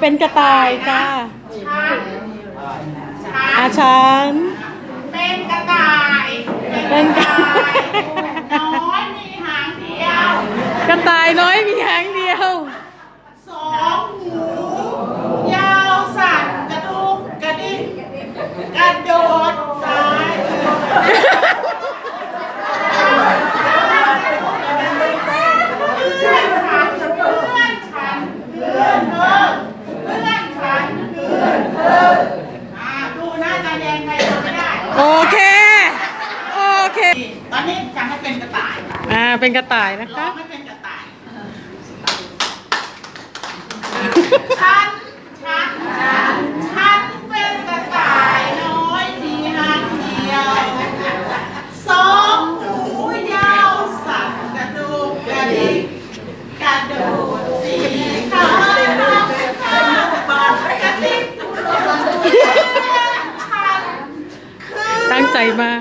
เป็นกระต่ายจ้าฉันฉัอานฉันเป็นกระต่าย เป็นกระน้อยมีหางเดียว กระต่ายน้อยมีหางเดียว สองหูยาวสั่นกระดูกกระดิ่งกระโดดซ้ายเพื่อนฉันเพื่อนฉันเพื่อนเธอเพื่อนฉันเพื่อนเธออ่าดูหน้าตาแดงใครทำไม่ได้ โอเค โอ เค ตอนนี้จะให้เป็นกระต่ายอ่า เป็นกระต่ายนะร้อคะงไม่เป็นกระต่ายฉันฉันฉันฉันเป็นกระต่ายน้อยมีหางเดียวสองหูยาวสั่นกระดูกกระดิกกระโดดสีขาขาวบานกระดิกฉันคือ ตั้งใจมาก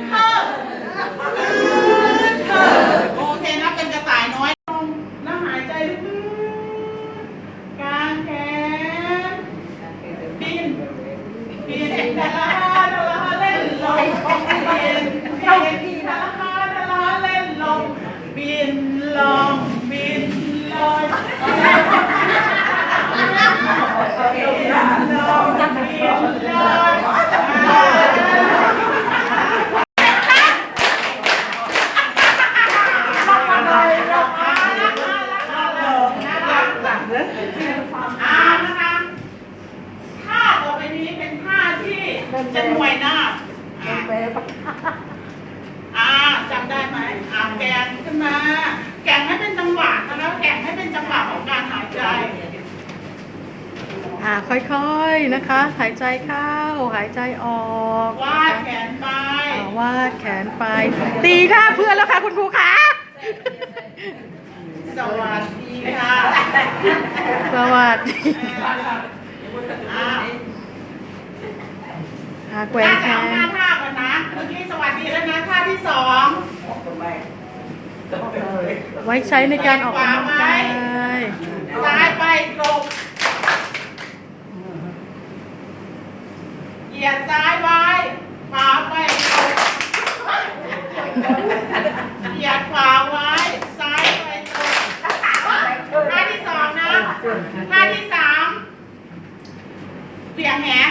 Amen. จะหน่วยหน้าอ่าอ่าจำได้ไหมอ่าแกงขึ้นมา แกงให้เป็นจังหวะแล้วแกงให้เป็นจังหวะของการหายใจอ่าค่อยๆนะคะ หายใจเข้า หายใจออกวาดแขนไปอ่าวาดแขนไป ตีท่าเพื่อนแล้วค่ะคุณครูคะสวัสดีค่ะ สวัสดีอ่า อ่าแกว่งแขท่าสองนท่าท่าก่อนนะ เมื่อกี้สวัสดีแล้วนะท่าที่สองไว้ใช้ในการออกกำลังกายซ้ายไปตรงเหยียดซ้ายไว้ขวาไปตรงเหยียดขวาไว้ ซ้ายไปตรงท่าที่สองนะท่าที่สามเบี่ยงแหห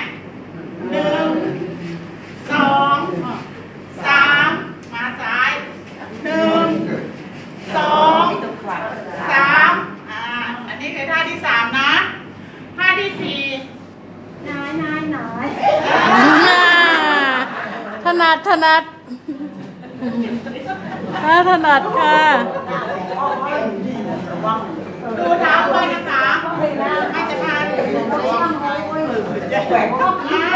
ถนัดถนัดถ้าถนัดค่ะดูเท้าไปนะคะไม่จะพาหนึ่แขวกข้อพา